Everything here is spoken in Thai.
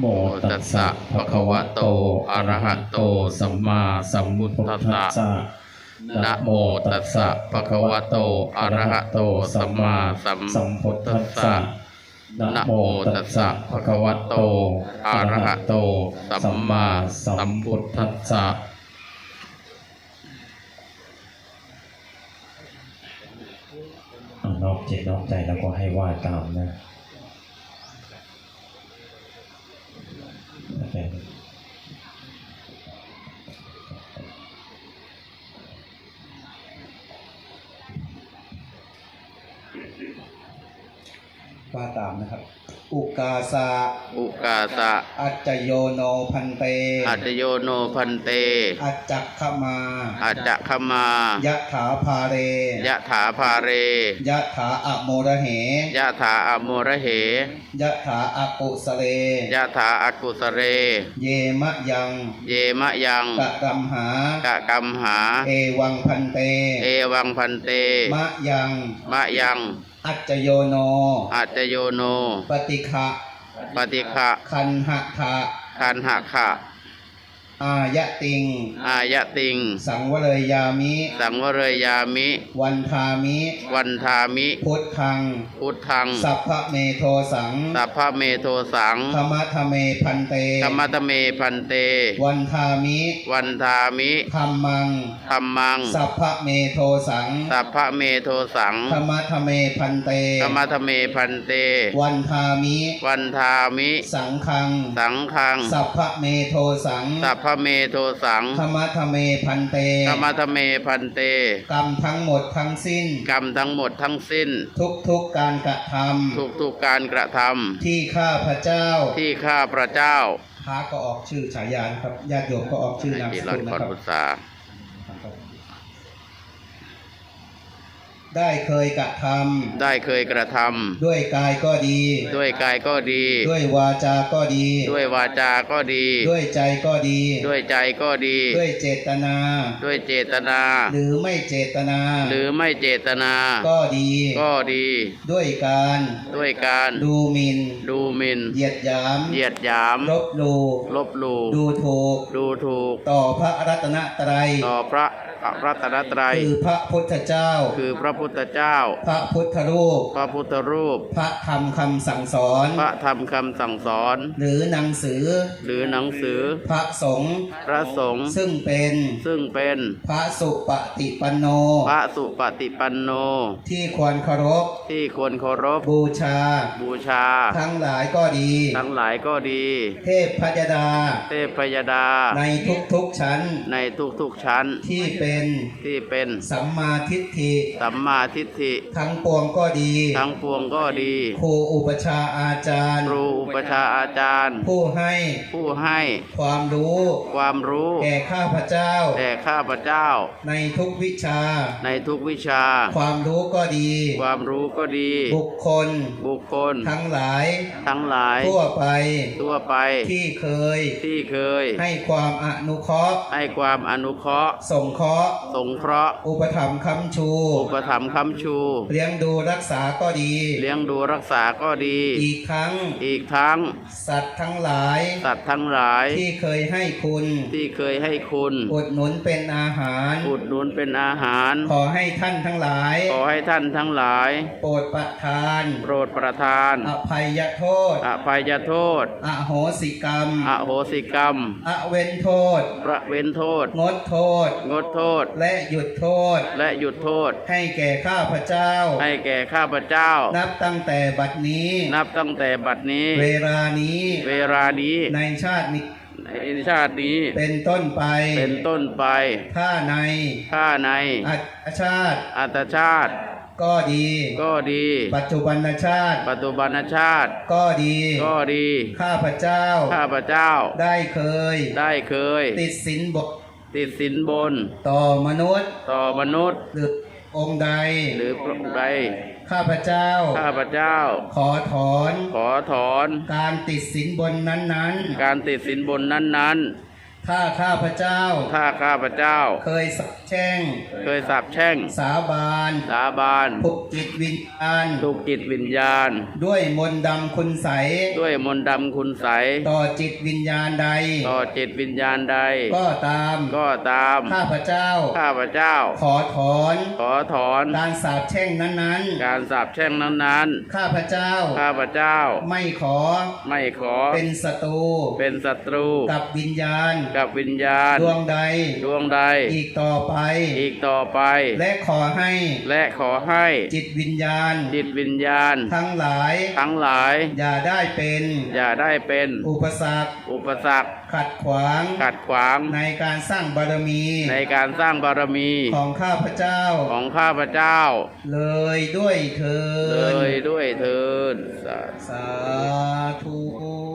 โมตัสสะภะคะวะโต อะระหะโต สัมมาสัมพุทธัสสะ นะโมตัสสะภะคะวะโต อะระหะโต สัมมาสัมพุทธัสสะ นะโมตัสสะภะคะวะโต อะระหะโต สัมมาสัมพุทธัสสะนอกจิตนอกใจแล้วก็ให้ว่าตามนะ ว่าตามนะครับ อุกาสะอุกาสะอัจจโยโนพันเต อัจโยโนพันเต อัจจักขมาอาจจะขมายะถาภาเรยะถาภาเรยะถาอะโมระเหยะถาอโมระเหยะถาอะกุสเรยะถาอากุสเร เยมะยัง เยมะยังกะกัมหากะกัมหา เอวังพันเต เอวังพันเต มะยัง มะยัง อัจจโยโนอาจโยโน ปฏิฆะปฏิฆะคันหะทะคันหะขะ อายะติง อายะติง สังวเลยยามิ สังวรยามิ วันทามิ วันทามิ พุทธัง พุทธัง สัพพะเมโทสัง สัพพะเมโทสังธรรมะทะเมพันเตธรรมตเมพันเต วันทามิ วันทามิธรรมังธรรมัง สัพพะเมโทสัง สัพพะเมโทสังธรรมะทะเมพันเตธรรมทเมพันเต วันทามิ วันทามิ สังฆัง สังฆัง สัพพะเมโทสัง สัพพะเมโทสังธรรมะทะเมพันเตธรรมทเมพันเต กรรมทั้งหมดทั้งสิ้น กรรมทั้งหมดทั้งสิ้น ทุกทุกๆการกระททุกทุกๆการกระทำที่ข้าพระเจ้าำที่ข้าพระเจ้าพระก็ออกชื่อฉายานะครับญาติโยมก็ออกชื่อนามจิสรักุนลคนะอนครับ ได้เคยกระทได้เคยกระทำด้วยกายก็ดีำด้วยกายก็ดี ด้วยวาจาก็ดี ด้วยวาจาก็ดี ด้วยใจก็ดี ด้วยใจก็ดี ด้วยเจตนา ด้วยเจตนา หรือไม่เจตนา หรือไม่เจตนา ก็ดี ก็ดี ด้วยการ ด้วยการดูหมิน ดูหมิ่นเหยียดหยาม เหยียดหยาม ลบหลู่ลบหลู่ดูถูก ดูถูก ต่อพระรัตนตรัย ต่อพระ รัตนตรัย คือพระพุทธเจ้า คือพระพุทธเจ้า พระพุทธรูป พระพุทธรูป พระธรรมคำสั่งสอน พระธรรมคำสั่งสอน หรือหนังสือ หรือหนังสือ พระสงฆ์พระสงฆ์ซึ่งเป็น ซึ่งเป็นพระสุปฏิปันโน พระสุปฏิปันโน ที่ควรเคารพ ที่ควรเคารพ บูชา บูชา ทั้งหลายก็ดี ทั้งหลายก็ดี เทพพยดา เทพยดา ในทุกๆชั้น ในทุกๆชั้น ที่เป็นที่เป็นสัมมาทิฏฐิสัมมาทิฏฐิ ทั้งปวงก็ดี ทั้งปวงก็ดี ครูอุปชฌาย์อาจารย์ครูอุปชฌาย์อาจารย์ ผู้ให้ผู้ให้ความรู้ ความรู้แก่ข้าพเจ้าแด่ข้าพเจ้า ในทุกวิชา ในทุกวิชา ความรู้ก็ดี ความรู้ก็ดี บุคคล บุคคล ทั้งหลาย ทั้งหลาย ทั่วไป ทั่วไป ที่เคย ที่เคย ให้ความอนุเคราะห์ ให้ความอนุเคราะห์สงเคราะห์สงเคราะห์ อุปถัมภ์ค้ำชู อุปถัมภ์คำชู เลี้ยงดูรักษาก็ดี เลี้ยงดูรักษาก็ดี อีกทั้ง อีกทั้ง สัตว์ทั้งหลาย สัตว์ทั้งหลาย ที่เคยให้คุณ ที่เคยให้คุณ อุดหนุนเป็นอาหาร อุดหนุนเป็นอาหาร ขอให้ท่านทั้งหลาย ขอให้ท่านทั้งหลาย โปรดประทาน โปรดประทาน อภัยโทษ อภัยโทษ อโหสิกรรม อโหสิกรรม อเว้นโทษ ประเว้นโทษ งดโทษ งดโทษและหยุดโทษ และหยุดโทษ ให้แก่ข้าพเจ้า ให้แก่ข้าพเจ้า นับตั้งแต่บัดนี้ นับตั้งแต่บัดนี้ เวลานี้ เวลานี้ ในชาตินี้ในชาตินี้เป็นต้นไปเป็นต้นไปถ้าในข้าในอัตชาติ อัตชาติ ก็ดี ก็ดี ปัจจุบันชาติ ปัจจุบันชาติ ก็ดี ก็ดี ข้าพเจ้า ข้าพเจ้า ได้เคย ได้เคย ติดสินบท ติดสินบน ต่อมนุษย์ต่อมนุษย์ หรือองค์ใด หรือพระองค์ใด ข้าพเจ้า ข้าพเจ้า ขอถอน ขอถอน การติดสินบนนั้นการติดสินบนนั้นๆ ถ้าข้าพเจ้า ถ้าข้าพเจ้า เคยสักแช่ง เคยสาบแช่ง สาบาน สาบานปลุกจิตวิญญาณถูกจิตวิญญาณ ด้วยมนต์ดำคุณใส ด้วยมนต์ดำคุณใส ต่อจิตวิญญาณใด ต่อจิตวิญญาณใด ก็ตาม ก็ตาม ข้าพเจ้า ข้าพเจ้า ขอถอน ขอถอน การสาปแช่งนั้นการสาบแช่งนั้นๆ ข้าพเจ้าๆข้าพเจ้า ไม่ขอ ไม่ขอ เป็นศัตรู เป็นศัตรู กับวิญญาณกับวิญญาณ ดวงใด ดวงใด อีกต่อไป อีกต่อไป และขอให้ และขอให้ จิตวิญญาณ จิตวิญญาณ ทั้งหลาย ทั้งหลาย อย่าได้เป็น อย่าได้เป็น อุปสรรค อุปสรรค ขัดขวาง ขัดขวาง ในการสร้างบารมี ในการสร้างบารมี ของข้าพเจ้า ของข้าพเจ้า เลยด้วยเธอเลยด้วยเถิดสาธุ